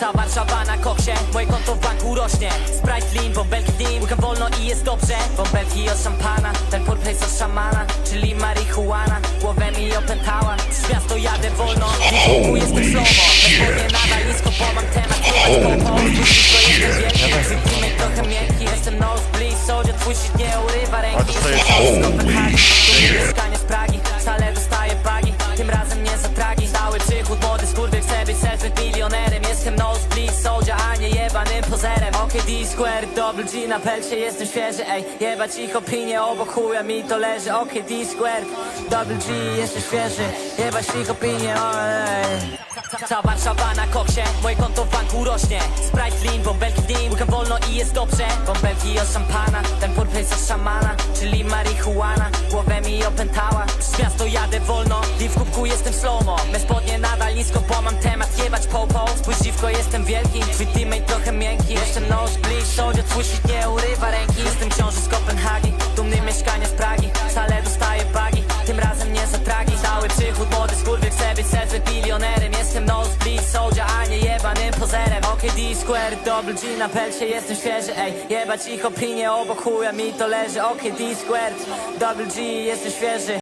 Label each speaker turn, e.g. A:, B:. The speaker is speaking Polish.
A: Cała Warszawa na koksie, moje konto w banku rośnie. Sprite lean, bąbelki w nim, łykam wolno i jest dobrze. Bąbelki od szampana, ten portfel od szamana Czyli marihuana, głowę mi opętała Przez miasto jadę wolno, w wokół jestem slomo Bezpodnie nadal nisko, bo mam temat Jebać popo, to jestem wielki. Wypijmy trochę miękki, jestem nosebleed Soldier, twój shit nie urywa ręki Jestem z Kopenhagi, jebanym pozerem OK, D square, double G na pelcie, jestem świeży Ej, jebać ich opinie, obok chuja mi to leży. OK, D square, double G, jestem świeży. Jebać ich opinie, ej. Cała Warszawa na koksie, moje konto w banku rośnie. Sprite lean, bąbelki w nim, łykam wolno i jest dobrze. Bąbelki od szampana, ten portfel od szamana Czyli marihuana, głowę mi opętała Przez miasto jadę wolno, i w kubku jestem slow-mo Me spodnie nadal nisko, bo mam temat. Jebać popo Spójrz dziwko, jestem wielki, twój teammate trochę miękki. Jestem nosebleed, soldier, twój shit nie urywa ręki. Jestem książę z Kopenhagi, dumny mieszkanie z Pragi. Wcale dostaję bagi, tym razem nie za tragi. Cały przychód, młody skurwy, chcę być self milionerem Jestem nosebleed soldier, a nie jebanym pozerem. OK, D square, double G na pelcie, jestem świeży Ej, jebać ich opinie, obok chuja mi to leży. OK, D square, double G, jestem świeży